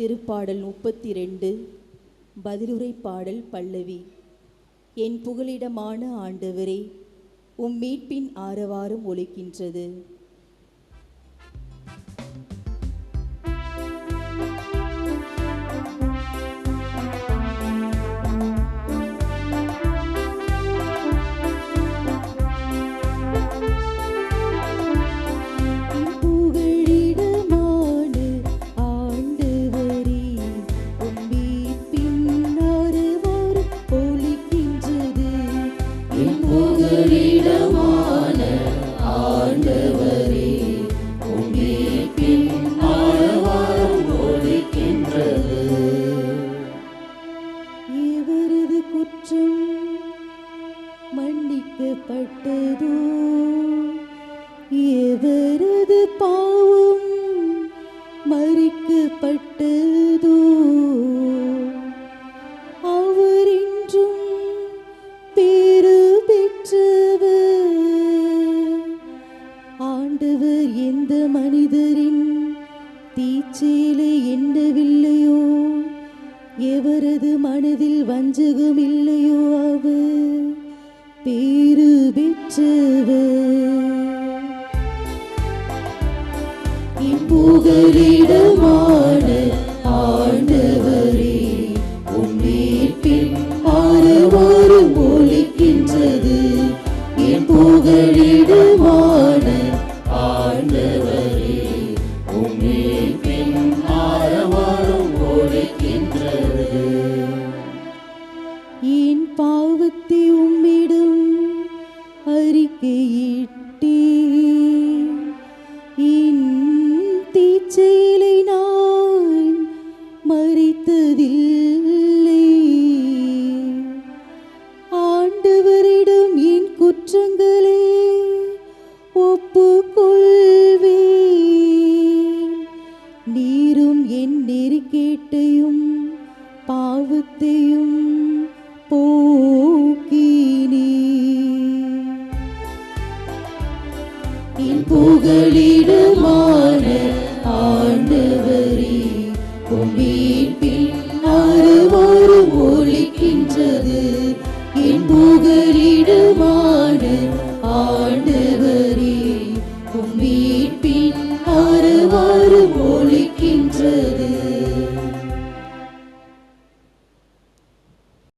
திருப்பாடல் முப்பத்தி ரெண்டு பதிலுரை பாடல் பல்லவி. என் புகலிடமான ஆண்டவரே உம் மீட்பின் ஆரவாரம் ஒலிக்கின்றது. மன்னிக்கப்பட்டதோ? எவரது பாவம் மறிக்கப்பட்டது? எந்த மனிதரின் தீச்சேலை எண்ணவில்லையோ எவரது மனதில் வஞ்சகம் இல்லையோ அவர் பேரு பெற்றவர் புகலிடமான ஆண்டவரே உம் மீட்பின் ஆரவாரம் ஒலிக்கின்றது என் புகழிட அறிக்கையிட்டேன் என் தீச்செயலை நான் மறித்ததில்லை. ஆண்டவரிடம் என் குற்றங்களை ஒப்புக்கொள்வேன். நீரும் என் பாவத்தையும் புகழிடுமான ஆண்டவரே உம்மீட்பில் அறுவாறு ஒழிக்கின்றது என் புகழிடுமான ஆண்டு